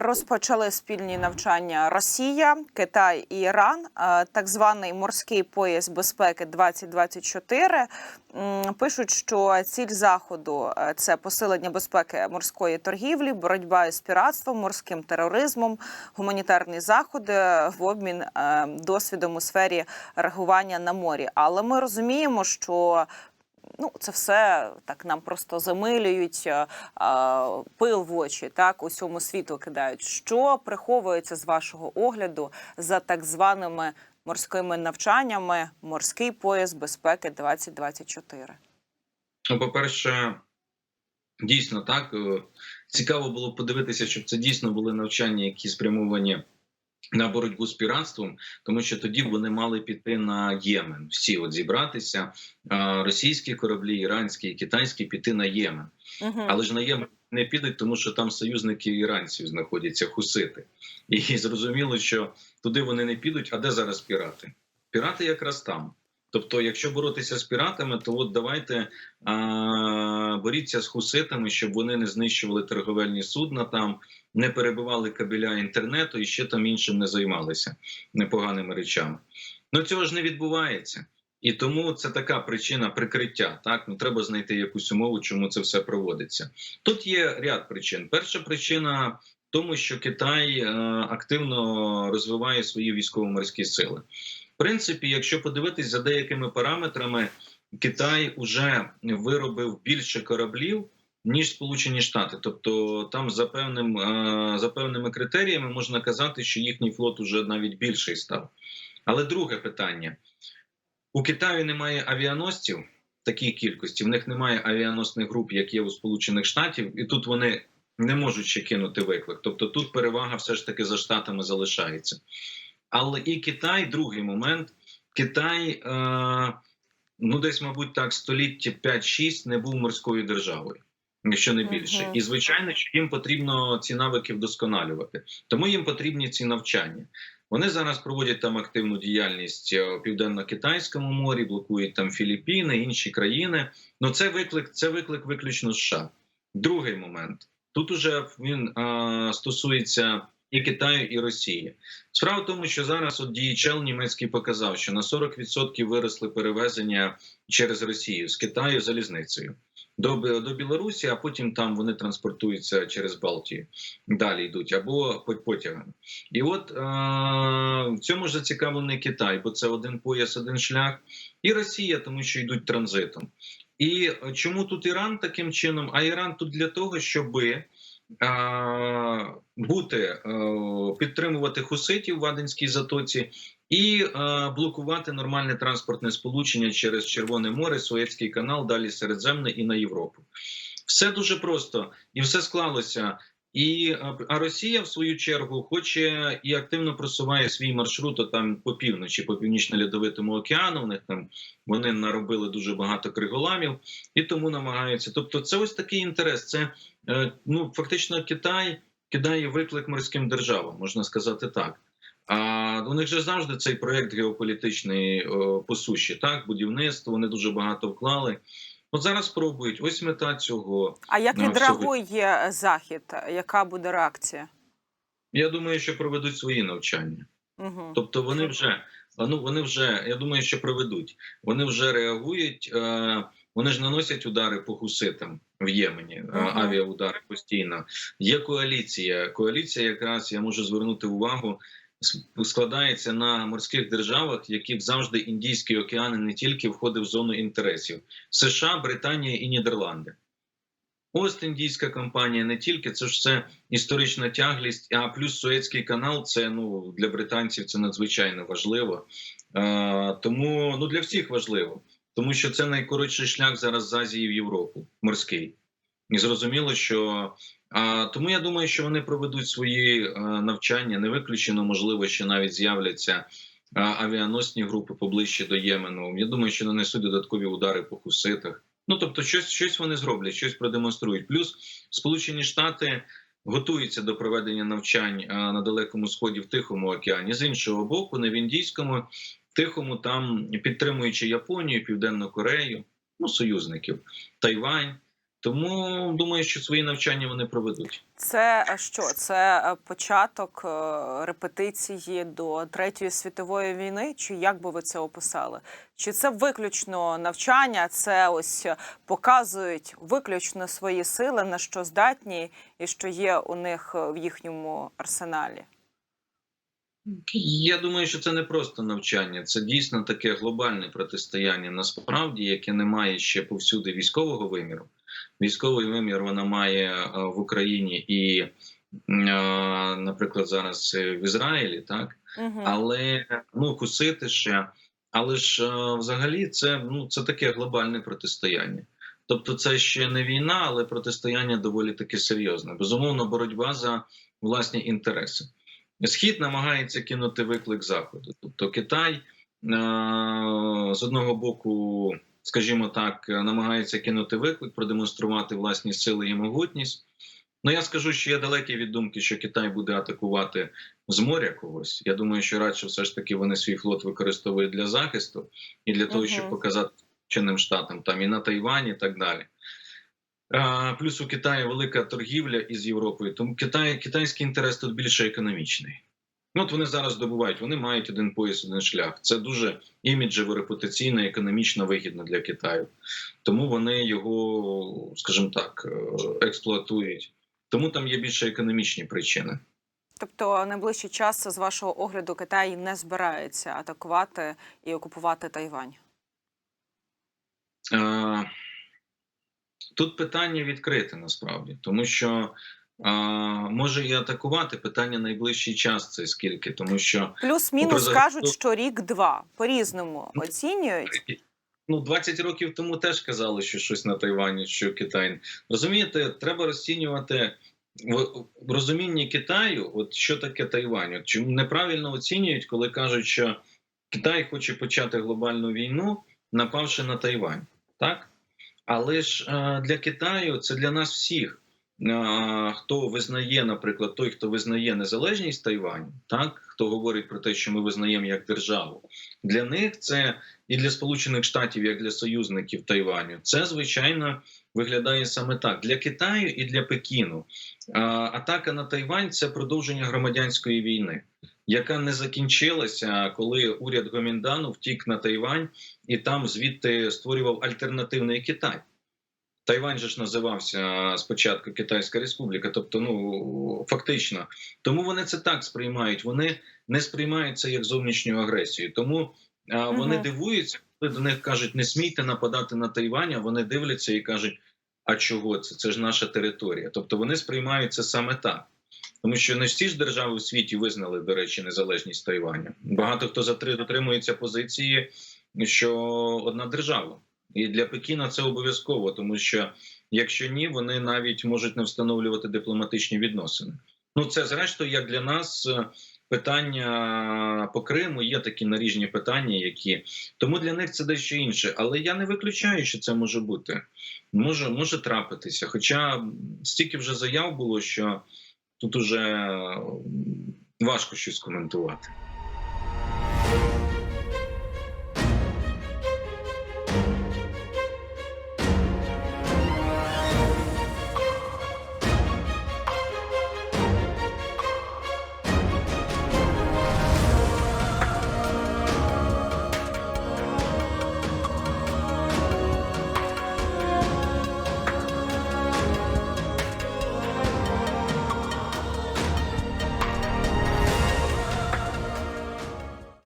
Розпочали спільні навчання Росія, Китай і Іран. Е, Так званий морський пояс безпеки 2024. М, Пишуть, що ціль заходу е, це посилення безпеки морської торгівлі, боротьба із піратством, морським тероризмом, гуманітарні заходи в обмін е, досвідом у сфері реагування на морі. Але ми розуміємо, що ну це все так нам просто замилюють е, е, пил в очі, так усьому світу кидають. Що приховується з вашого огляду за так званими морськими навчаннями морський пояс безпеки 2024 Ну, по-перше, дійсно так е, цікаво було подивитися, щоб це дійсно були навчання, які спрямовані на боротьбу з піратством, тому що тоді вони мали піти на Ємен. Всі от зібратися, російські кораблі, іранські китайські піти на Ємен. Угу. Але ж на Ємен не підуть, тому що там союзники іранців знаходяться хусити. І зрозуміло, що туди вони не підуть. А де зараз пірати? Пірати якраз там. Тобто, якщо боротися з піратами, то от давайте а, боріться з хуситами, щоб вони не знищували торговельні судна там, не перебивали кабеля інтернету і ще там іншим не займалися непоганими речами. Ну цього ж не відбувається. І тому це така причина прикриття. Так ну треба знайти якусь умову, чому це все проводиться. Тут є ряд причин. Перша причина в тому, що Китай е, активно розвиває свої військово-морські сили. Принципі, якщо подивитись за деякими параметрами, Китай вже виробив більше кораблів. Ніж Сполучені Штати, тобто там за певним е, за певними критеріями можна казати, що їхній флот уже навіть більший став. Але друге питання: у Китаю немає авіаносців такій кількості, в них немає авіаносних груп, як є у Сполучених Штатів, і тут вони не можуть ще кинути виклик. Тобто тут перевага все ж таки за штатами залишається. Але і Китай, другий момент, Китай, е, ну десь, мабуть, так, століття 5-6 не був морською державою. Якщо не більше, Мгм. і звичайно, що їм потрібно ці навики вдосконалювати, тому їм потрібні ці навчання. Вони зараз проводять там активну діяльність е, у південно-китайському морі, блокують там Філіппіни, інші країни. Ну це виклик, це виклик виключно США. Другий момент тут уже він а, стосується і Китаю, і Росії. Справа в тому, що зараз от DHL німецький показав, що на 40% виросли перевезення через Росію з Китаю залізницею до, до Білорусі, а потім там вони транспортуються через Балтію. Далі йдуть або потягами. І от е- в цьому ж зацікавлений Китай, бо це один пояс, один шлях, і Росія, тому що йдуть транзитом. І е, чому тут Іран таким чином? А Іран тут для того, щоби бути е, підтримувати хуситів в Аденській затоці і е, блокувати нормальне транспортне сполучення через Червоне море, Суецький канал, далі Середземне і на Європу. Все дуже просто і все склалося. І а Росія, в свою чергу, хоче і активно просуває свій маршрут там по півночі, по північно-льодовитому океану. У них там вони наробили дуже багато криголамів і тому намагаються. Тобто, це ось такий інтерес. Це е, ну фактично Китай кидає виклик морським державам, можна сказати так. А у них же завжди цей проект геополітичний по суші, так будівництво. Вони дуже багато вклали. От зараз спробують. Ось мета цього. А як Ну, відреагує захід? Яка буде реакція? Я думаю, що проведуть свої навчання. Угу. Тобто вони вже ну вони вже я думаю, що проведуть. Вони вже реагують. Е, вони ж наносять удари по хуситам в Ємені, е, авіаудари постійно. Є коаліція. Коаліція, якраз я можу звернути увагу. Складається на морських державах, яких завжди Індійський океан не тільки входив в зону інтересів: США, Британія і Нідерланди. Ост-індійська компанія не тільки це ж все історична тяглість, а плюс Суецький канал це ну для британців це надзвичайно важливо. Е, тому ну для всіх важливо, тому що це найкоротший шлях зараз з Азії в Європу, морський. І зрозуміло, що тому я думаю, що вони проведуть свої е, навчання. Не виключено, можливо, що навіть з'являться е, авіаносні групи поближче до Ємену. Я думаю, що нанесуть додаткові удари по хуситах. Ну тобто, щось, щось вони зроблять, щось продемонструють. Плюс Сполучені Штати готуються до проведення навчань е, на далекому сході в Тихому океані. З іншого боку, не в індійському, тихому там підтримуючи Японію, Південну Корею, ну союзників, Тайвань. Тому думаю, що свої навчання вони проведуть. Це е, що? Це е, початок е, репетиції до Третьої світової війни? Чи як би ви це описали? Чи це виключно навчання? Це ось показують виключно свої сили, на що здатні, і що є у них в їхньому арсеналі? Я думаю, що це не просто навчання, це дійсно таке глобальне протистояння насправді, яке не має ще повсюди військового виміру. Військовий вимір вона має е, в Україні і, е, наприклад, зараз в Ізраїлі, так Угу. але ну кусити ще. Але ж е, взагалі це ну це таке глобальне протистояння. Тобто, це ще не війна, але протистояння доволі таки серйозне. Безумовно, боротьба за власні інтереси. Схід намагається кинути виклик заходу. Тобто Китай з одного боку, скажімо так, намагається кинути виклик, продемонструвати власні сили і могутність. Ну я скажу, що я далекий від думки, що Китай буде атакувати з моря когось. Я думаю, що радше все ж таки вони свій флот використовують для захисту і для того, щоб показати чинним штатам там і на Тайвані, і так далі. А, плюс у Китаї велика торгівля із Європою, тому Китай, китайський інтерес тут більше економічний. Ну, от вони зараз добувають, вони мають один пояс, один шлях. Це дуже іміджево, репутаційно, економічно вигідно для Китаю. Тому вони його, скажімо так, е, експлуатують. Тому там є більше економічні причини. Тобто, найближчий час з вашого огляду Китай не збирається атакувати і окупувати Тайвань. Е, Тут питання відкрите насправді, тому що може і атакувати питання найближчий час це скільки, тому що Плюс-мінус кажуть, що рік-два по-різному Ну, оцінюють. ну 20 років тому теж казали, що щось на Тайвані, що Китай. Розумієте, треба розцінювати в, в розумінні Китаю, от що таке Тайвань. От чому неправильно оцінюють, коли кажуть, що Китай хоче почати глобальну війну, напавши на Тайвань, так? Але ж е, для Китаю це для нас всіх. Хто визнає, наприклад, той, хто визнає незалежність Тайваню, так хто говорить про те, що ми визнаємо як державу, для них це і для Сполучених Штатів, як для союзників Тайваню, це звичайно виглядає саме так. Для Китаю і для Пекіну атака на Тайвань це продовження громадянської війни, яка не закінчилася, коли уряд Гоміндану втік на Тайвань і там звідти створював альтернативний Китай. Тайвань же ж називався спочатку Китайська Республіка, тобто, ну фактично, тому вони це так сприймають. Вони не сприймають це як зовнішню агресію. Тому а, вони Мгм. дивуються, коли до них кажуть, не смійте нападати на Тайвань, а Вони дивляться і кажуть, а чого це? Це ж наша територія. Тобто вони сприймають це саме так. Тому що не всі ж держави у світі визнали, до речі, незалежність Тайваню. Багато хто затри- дотримується позиції, що одна держава. І для Пекіна це обов'язково, тому що якщо ні, вони навіть можуть не встановлювати дипломатичні відносини. Ну це зрештою, як для нас е, питання по Криму є такі наріжні питання, які тому для них це дещо інше. Але я не виключаю, що це може бути. Може, може трапитися. Хоча стільки вже заяв було, що тут уже важко щось коментувати.